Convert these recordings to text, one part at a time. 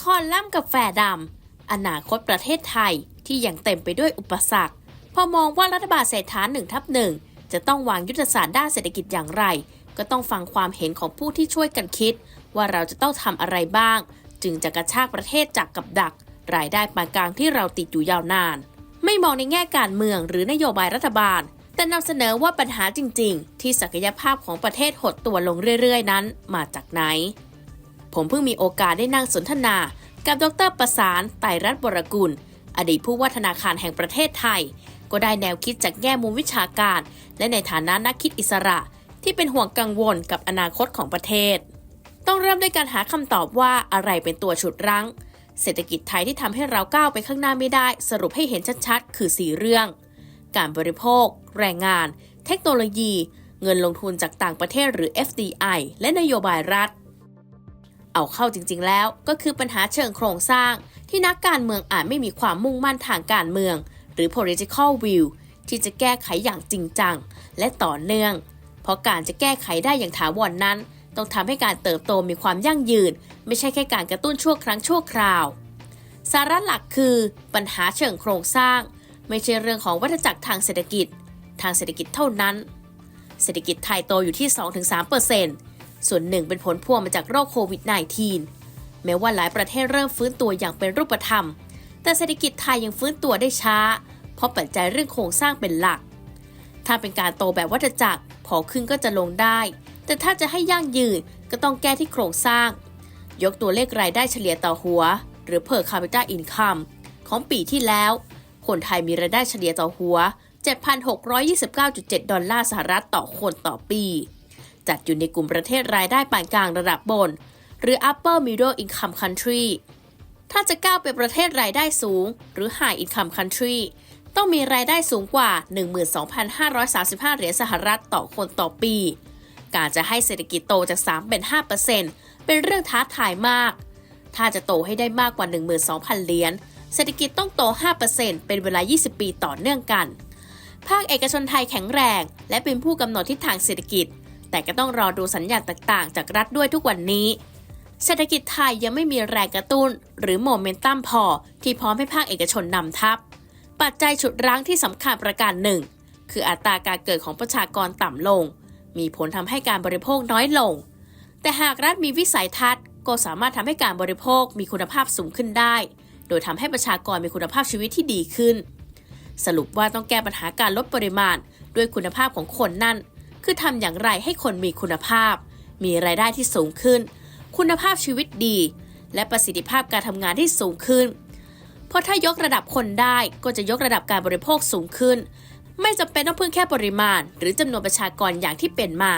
คอลัมน์กาแฟดำอนาคตประเทศไทยที่ยังเต็มไปด้วยอุปสรรค พอมองว่ารัฐบาลเศรษฐาหนึ่งทับหนึ่งจะต้องวางยุทธศาสตร์ด้านเศรษฐกิจอย่างไร ก็ต้องฟังความเห็นของผู้ที่ช่วยกันคิด ว่าเราจะต้องทำอะไรบ้าง จึงจะกระชากประเทศจากกับดัก รายได้ปานกลางที่เราติดอยู่ยาวนาน ไม่มองในแง่การเมืองหรือนโยบายรัฐบาล แต่นำเสนอว่าปัญหาจริง ๆ ที่ศักยภาพของประเทศหดตัวลงเรื่อย ๆ นั้น มาจากไหน ผมเพิ่งมีโอกาสได้นั่งสนทนา กับดรประสานไตรรัตน์บรกุล อดีตผู้ว่าธนาคารแห่งประเทศไทย ก็ได้แนวคิดจากแง่มุมวิชาการ และในฐานะนักคิดอิสระ ที่เป็นห่วงกังวลกับอนาคตของประเทศ ต้องเริ่มด้วยการหาคำตอบว่าอะไรเป็นตัวฉุดรั้ง เศรษฐกิจไทยที่ทำให้เราก้าวไปข้างหน้าไม่ได้ สรุปให้เห็นชัดๆ คือ 4 เรื่อง การบริโภค แรงงาน เทคโนโลยี เงินลงทุนจากต่างประเทศหรือ FDI และนโยบายรัฐ เอาเข้าจริงๆ แล้วก็คือปัญหาเชิงโครงสร้าง ที่นักการเมืองอาจไม่มีความมุ่งมั่นทางการเมือง หรือ political will ที่จะแก้ไขอย่างจริงจัง และต่อเนื่อง เพราะการจะแก้ไขได้อย่างถาวรนนั้น ต้องทำให้การเติบโตมีความยั่งยืน ไม่ใช่แค่การกระตุ้นชั่วครั้งชั่วคราว สาระหลักคือปัญหาเชิงโครงสร้าง ไม่ใช่เรื่องของวัฏจักรทางเศรษฐกิจ ทางเศรษฐกิจเท่านั้น เศรษฐกิจไทยโตอยู่ที่ 2-3% ส่วนหนึ่งเป็นผลพวงมาจากโรคโควิด -19 แม้ว่าหลายประเทศเริ่มฟื้นตัวอย่างเป็นรูปธรรม แต่เศรษฐกิจไทยยังฟื้นตัวได้ช้า เพราะปัจจัยเรื่องโครงสร้างเป็นหลัก ถ้าเป็นการโตแบบวัฏจักรพอขึ้นก็จะลงได้ แต่ถ้าจะให้ยั่งยืนก็ต้องแก้ที่โครงสร้าง ยกตัวเลขรายได้เฉลี่ยต่อหัว หรือ per capita income ของปีที่แล้ว คนไทยมีรายได้เฉลี่ยต่อหัว 7,629.7 ดอลลาร์สหรัฐต่อคนต่อปี จัดอยู่ในกลุ่มประเทศรายได้ปานกลางระดับบน หรือ upper middle income country ถ้าจะก้าวไปประเทศรายได้สูง หรือ high income country ต้องมีรายได้สูงกว่า 12,535 เหรียญสหรัฐต่อคนต่อปี การจะให้เศรษฐกิจโตจาก 3 เป็น 5%เป็นเรื่องท้าทายมาก ถ้าจะโตให้ได้มากกว่า 12,000 เหรียญ เศรษฐกิจต้องโต 5%เป็นเวลา 20 ปีต่อเนื่องกัน ภาคเอกชนไทยแข็งแรง และเป็นผู้กำหนดทิศทางเศรษฐกิจ แต่ก็ต้องรอดูสัญญาณต่างๆ จากรัฐด้วยทุกวันนี้ เศรษฐกิจไทยยังไม่มีแรงกระตุ้น หรือโมเมนตัมพอ ที่พร้อมให้ภาคเอกชนนำทัพ ปัจจัยฉุดรั้งที่สำคัญประการหนึ่ง คืออัตราการเกิดของประชากรต่ำลง มีผลทำให้การบริโภคน้อยลง แต่หากรัฐมีวิสัยทัศน์ ก็สามารถทำให้การบริโภคมีคุณภาพสูงขึ้นได้ โดยทำให้ประชากรมีคุณภาพชีวิตที่ดีขึ้น สรุปว่าต้องแก้ปัญหาการลดปริมาณ ด้วยคุณภาพของคนนั่น คือทำอย่างไรให้คนมีคุณภาพ มีรายได้ที่สูงขึ้น คุณภาพชีวิตดี และประสิทธิภาพการทำงานที่สูงขึ้น เพราะถ้ายกระดับคนได้ก็จะยกระดับการบริโภคสูงขึ้น ไม่จำเป็นต้องพึ่งแค่ปริมาณ หรือจำนวนประชากรอย่างที่เป็นมา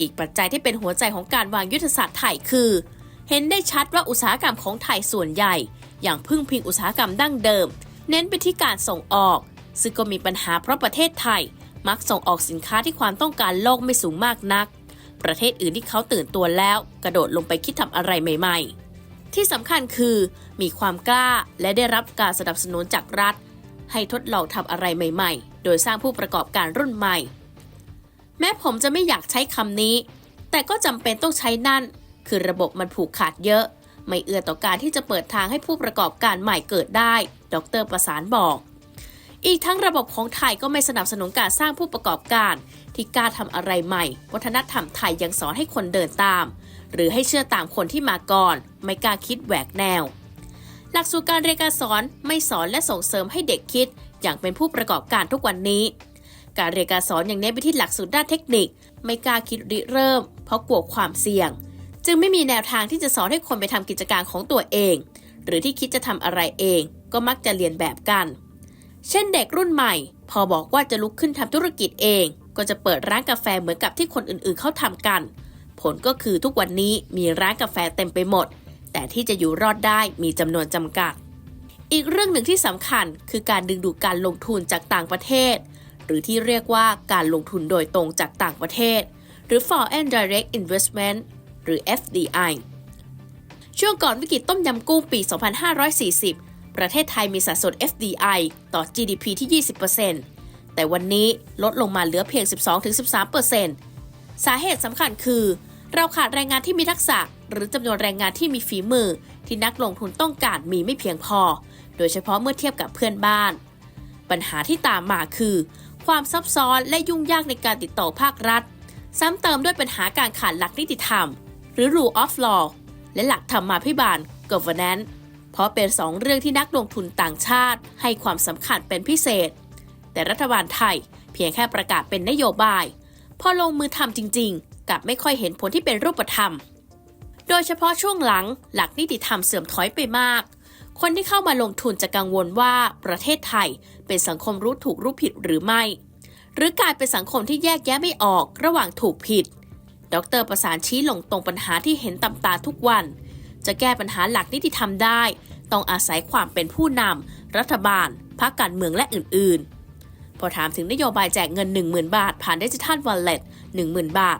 อีกปัจจัยที่เป็นหัวใจของการวางยุทธศาสตร์ไทยคือ เห็นได้ชัดว่าอุตสาหกรรมของไทยส่วนใหญ่ อย่างพึ่งพิงอุตสาหกรรมดั้งเดิม เน้นไปที่การส่งออก ซึ่งก็มีปัญหาเพราะประเทศไทย มักส่งออกสินค้าที่ความต้องการโลกไม่สูงมากนัก ประเทศอื่นที่เขาตื่นตัวแล้ว กระโดดลงไปคิดทำอะไรใหม่ ๆ ที่สำคัญคือ มีความกล้าและได้รับการสนับสนุนจากรัฐ ให้ทดลองทำอะไรใหม่ ๆ โดยสร้างผู้ประกอบการรุ่นใหม่ แม้ผมจะไม่อยากใช้คำนี้ แต่ก็จำเป็นต้องใช้นั่น คือระบบมันผูกขาดเยอะ ไม่เอื้อต่อการที่จะเปิดทางให้ผู้ประกอบการใหม่เกิดได้ ดรประสานบอก อีกทั้งระบบของไทยก็ไม่สนับสนุนการสร้างผู้ประกอบการ ที่กล้าทำอะไรใหม่ วัฒนธรรมไทยยังสอนให้คนเดินตาม หรือให้เชื่อตามคนที่มาก่อน ไม่กล้าคิดแหวกแนว หลักสูตรการเรียนการสอนไม่สอนและส่งเสริมให้เด็กคิด อย่างเป็นผู้ประกอบการทุกวันนี้ การเรียนการสอนอย่างเน้นไปที่หลักสูตรด้านเทคนิค ไม่กล้าคิดริเริ่ม เพราะกลัวความเสี่ยง จึงไม่มีแนวทางที่จะสอนให้คนไปทำกิจการของตัวเอง หรือที่คิดจะทำอะไรเอง ก็มักจะเรียนแบบกัน เช่นเด็กรุ่นใหม่ พอบอกว่าจะลุกขึ้นทำธุรกิจเอง ก็จะเปิดร้านกาแฟเหมือนกับที่คนอื่นๆเขาทำกัน ผลก็คือทุกวันนี้มีร้านกาแฟเต็มไปหมด แต่ที่จะอยู่รอดได้มีจำนวนจำกัด อีกเรื่องหนึ่งที่สำคัญคือการดึงดูดการลงทุนจากต่างประเทศ หรือที่เรียกว่าการลงทุนโดยตรงจากต่างประเทศ หรือ Foreign Direct Investment หรือ FDI ช่วงก่อนวิกฤตต้มยำกุ้งปี 2540 ประเทศไทยมีสัดส่วน FDI ต่อ GDP ที่ 20%แต่วันนี้ลดลงมาเหลือเพียง 12-13%สาเหตุสำคัญคือ เราขาดแรงงานที่มีทักษะ หรือจำนวนแรงงานที่มีฝีมือ ที่นักลงทุนต้องการมีไม่เพียงพอ โดยเฉพาะเมื่อเทียบกับเพื่อนบ้าน ปัญหาที่ตามมาคือ ความซับซ้อนและยุ่งยากในการติดต่อภาครัฐ ซ้ำเติมด้วยปัญหาการขาดหลักนิติธรรม หรือ rule of law และหลักธรรมาภิบาล governance เพราะเป็นสองเรื่องที่นักลงทุนต่างชาติ ให้ความสำคัญเป็นพิเศษ แต่รัฐบาลไทยเพียงแค่ประกาศเป็นนโยบาย พอลงมือทำจริง ๆกลับไม่ค่อยเห็นผลที่เป็นรูปธรรม โดยเฉพาะช่วงหลังหลักนิติธรรมเสื่อมถอยไปมาก คนที่เข้ามาลงทุนจะกังวลว่าประเทศไทยเป็นสังคมรู้ถูกรู้ผิดหรือไม่ หรือกลายเป็นสังคมที่แยกแยะไม่ออกระหว่างถูกผิด ดรประสานชี้ลงตรงปัญหาที่เห็นตำตาทุกวัน จะแก้ปัญหาหลักนิติธรรมได้ ต้องอาศัยความเป็นผู้นำรัฐบาลพรรคการเมืองและอื่นๆ พอถามถึงนโยบายแจกเงิน 10,000 บาท ผ่านดิจิทัลวอลเล็ต10,000 บาท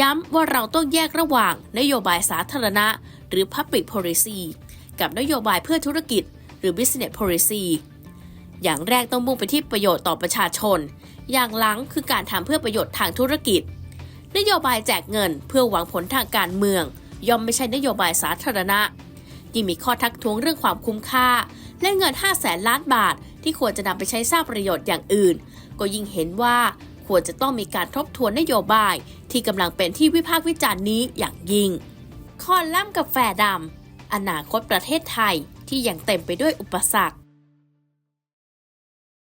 ย้ำว่าเราต้องแยกระหว่างนโยบายสาธารณะ หรือ Public Policy กับนโยบายเพื่อธุรกิจ หรือ Business Policy อย่างแรกต้องมุ่งไปที่ประโยชน์ต่อประชาชน อย่างหลังคือการทำเพื่อประโยชน์ทางธุรกิจ นโยบายแจกเงินเพื่อหวังผลทางการเมือง ย่อมไม่ใช่นโยบายสาธารณะ ยิ่งมีข้อทักท้วงเรื่องความคุ้มค่า และเงิน 5 0 0แสนล้านบาท ที่ควรจะนำไปใช้สร้างประโยชน์อย่างอื่น ก็ยิ่งเห็นว่าควรจะต้องมีการทบทวนนโยบาย ที่กำลังเป็นที่วิพากษ์วิจารณ์นี้อย่างยิ่งคอนล่ำกับแฟดำอนาคตประเทศไทยที่ยังเต็มไปด้วยอุปสรรค